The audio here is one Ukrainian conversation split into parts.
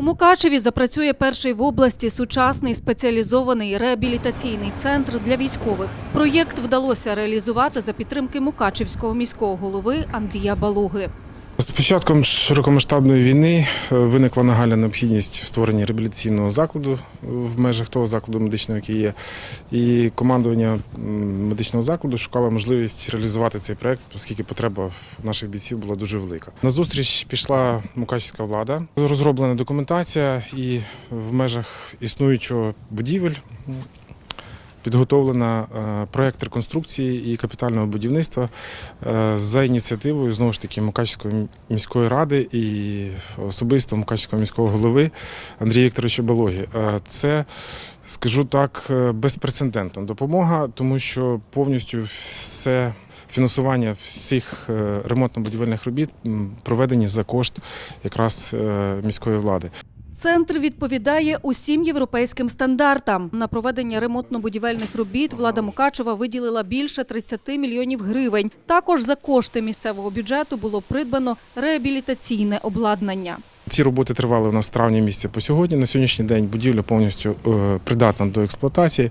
У Мукачеві запрацює перший в області сучасний спеціалізований реабілітаційний центр для військових. Проєкт вдалося реалізувати за підтримки Мукачевського міського голови Андрія Балуги. З початком широкомасштабної війни е, виникла нагальна необхідність в створенні реабілітаційного закладу в межах того закладу медичного, який є. І командування медичного закладу шукало можливість реалізувати цей проект, оскільки потреба наших бійців була дуже велика. На зустріч пішла мукачівська влада, розроблена документація, і в межах існуючого будівель підготовлена е, проект реконструкції і капітального будівництва е, за ініціативою знову ж таки Мукачівської міської ради і особисто Мукачівського міського голови Андрія Вікторовича Балоги. Е, Це скажу так, безпрецедентна допомога, тому що повністю все. Фінансування всіх ремонтно-будівельних робіт проведені за кошт якраз міської влади. Центр відповідає усім європейським стандартам. На проведення ремонтно-будівельних робіт влада Мукачева виділила більше 30 мільйонів гривень. Також за кошти місцевого бюджету було придбано реабілітаційне обладнання. Ці роботи тривали у нас з травня місяця по сьогодні. На сьогоднішній день будівля повністю е, придатна до експлуатації.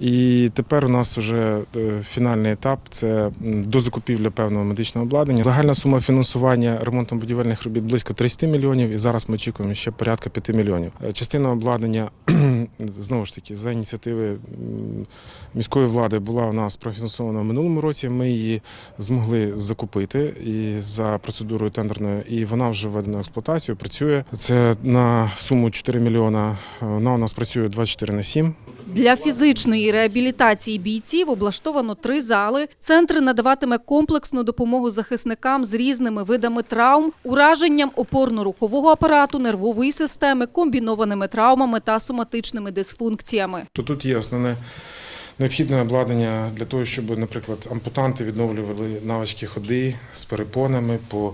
І тепер у нас вже е, фінальний етап це дозакупівля певного медичного обладнання. Загальна сума фінансування ремонтно-будівельних робіт близько 30 мільйонів, і зараз ми очікуємо ще порядка 5 мільйонів. Е, Частина обладнання знову ж таки за ініціативи міської влади була у нас профінансована в минулому році. Ми її змогли закупити і за процедурою тендерною, і вона вже введена в експлуатацію. Працює це на суму 4 мільйона. Вона у нас працює 24 на 7. Для фізичної реабілітації бійців облаштовано три зали. Центр надаватиме комплексну допомогу захисникам з різними видами травм, ураженням опорно-рухового апарату, нервової системи, комбінованими травмами та соматичними дисфункціями. То тут є основне необхідне обладнання для того, щоб, наприклад, ампутанти відновлювали навички ходи з перепонами по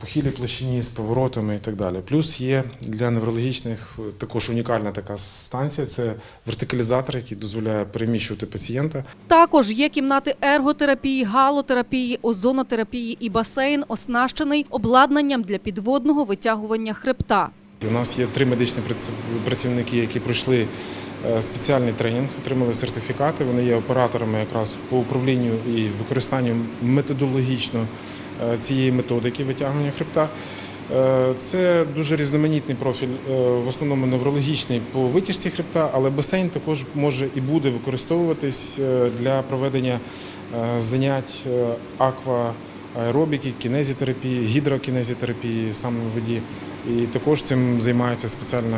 похилій площині, з поворотами і так далі. Плюс є для неврологічних е, також унікальна така станція. Це вертикалізатор, який дозволяє переміщувати пацієнта. Також є кімнати ерготерапії, галотерапії, озонотерапії і басейн, оснащений обладнанням для підводного витягування хребта. У нас є три медичні працівники, які пройшли е, спеціальний тренінг, отримали сертифікати. Вони є операторами якраз по управлінню і використанню методологічно е, цієї методики витягування хребта. Е, Це дуже різноманітний профіль, в основному неврологічний по витяжці хребта, але басейн також може і буде використовуватись для проведення занять е, аква аеробіки, кінезітерапії, гідрокінезітерапії саме в воді. І також цим займається спеціально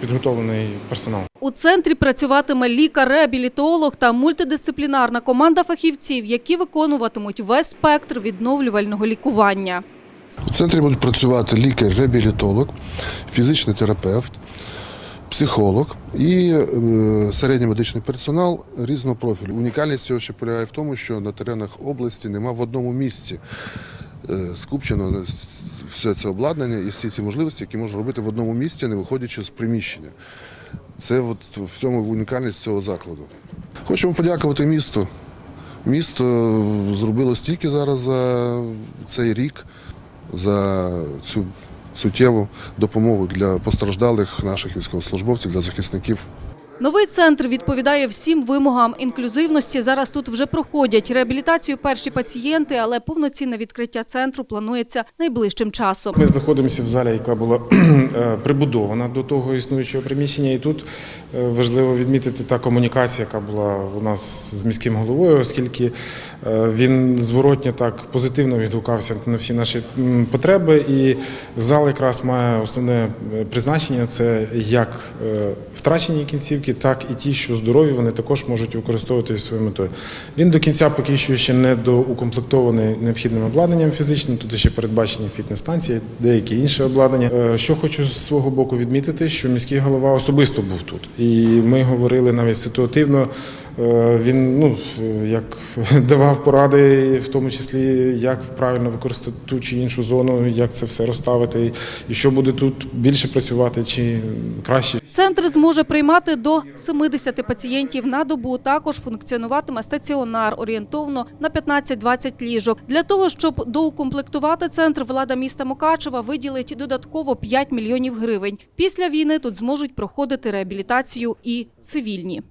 підготовлений персонал. У центрі працюватиме лікар-реабілітолог та мультидисциплінарна команда фахівців, які виконуватимуть весь спектр відновлювального лікування. В центрі будуть працювати лікар-реабілітолог, фізичний терапевт, психолог і е, середній медичний персонал різного профілю. Унікальність цього ще полягає в тому, що на теренах області нема в одному місці е, скупчено все це обладнання і всі ці можливості, які можна робити в одному місці, не виходячи з приміщення. Це от в цьому унікальність цього закладу. Хочемо подякувати місту. Місто зробило стільки зараз за цей рік за цю суттєву допомогу для постраждалих наших військовослужбовців, для захисників. Новий центр відповідає всім вимогам інклюзивності. Зараз тут вже проходять реабілітацію перші пацієнти, але повноцінне відкриття центру планується найближчим часом. Ми знаходимося в залі, яка була е, прибудована до того існуючого приміщення, і тут е, важливо відмітити та комунікація, яка була у нас з міським головою, оскільки е, він зворотньо так позитивно відгукався на всі наші потреби. І зал якраз має основне призначення це як втрачені кінцівки, так і ті, що здорові, вони також можуть використовувати своєю метою. Він до кінця поки що ще не доукомплектований необхідним обладнанням фізичним. Тут ще передбачені фітнес-станції, деякі інші обладнання. Е, Що хочу з свого боку відмітити, що міський голова особисто був тут, і ми говорили навіть ситуативно Він ну, як давав поради, в тому числі, як правильно використати ту чи іншу зону, як це все розставити, і що буде тут більше працювати чи краще. Центр зможе приймати до 70 пацієнтів на добу. Також функціонуватиме стаціонар орієнтовно на 15-20 ліжок. Для того, щоб доукомплектувати центр, влада міста Мукачева виділить додатково 5 мільйонів гривень. Після війни тут зможуть проходити реабілітацію і цивільні.